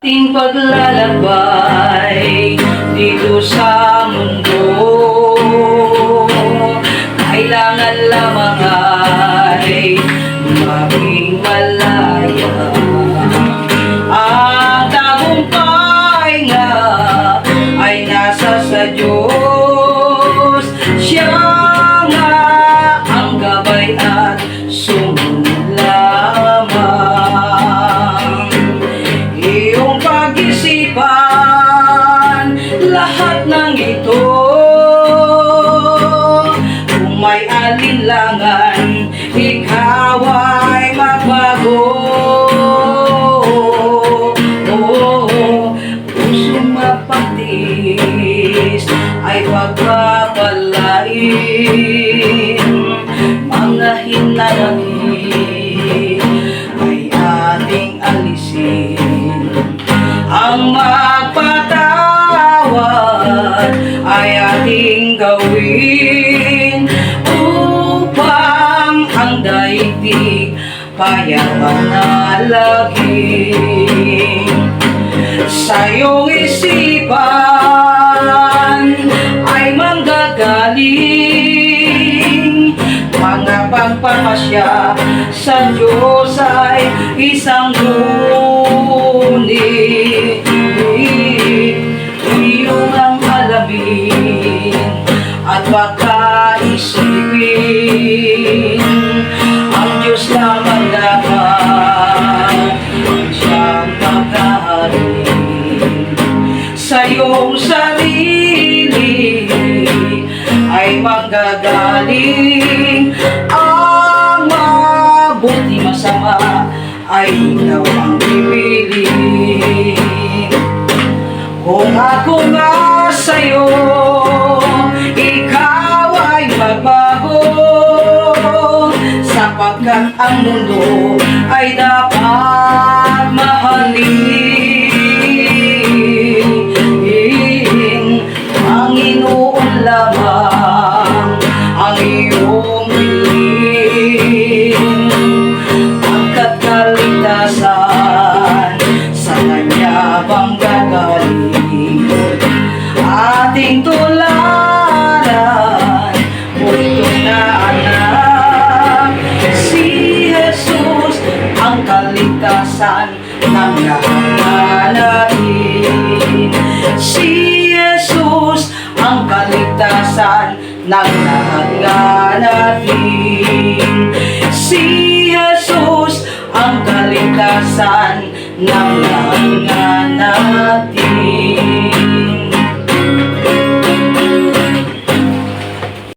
ating paglalakbay dito sa mundo. Kailangan lamang lahat ng ito. Kung may alinlangan ikaw ay magbago. Oh, puso mapatis ay pagpapalain. Mga hinanangin ay ating alisin. Ang magpatawad ay ating gawin upang ang daigdig kaya manalagin sa iyong isipan ay manggagaling. Mga pagpapasya sa Diyos ay isang ngunit manggagaling. Ang mabuti masama ay ikaw ang pipiliin. Kung ako nga sa'yo ikaw ay magbago. Sapagkat ang mundo ay dapat mahalin. Panginoon lamang kaligtasan ng lahat natin Si Jesus ang kaligtasan ng lahat nga natin Si Jesus ang kaligtasan ng lahat nga natin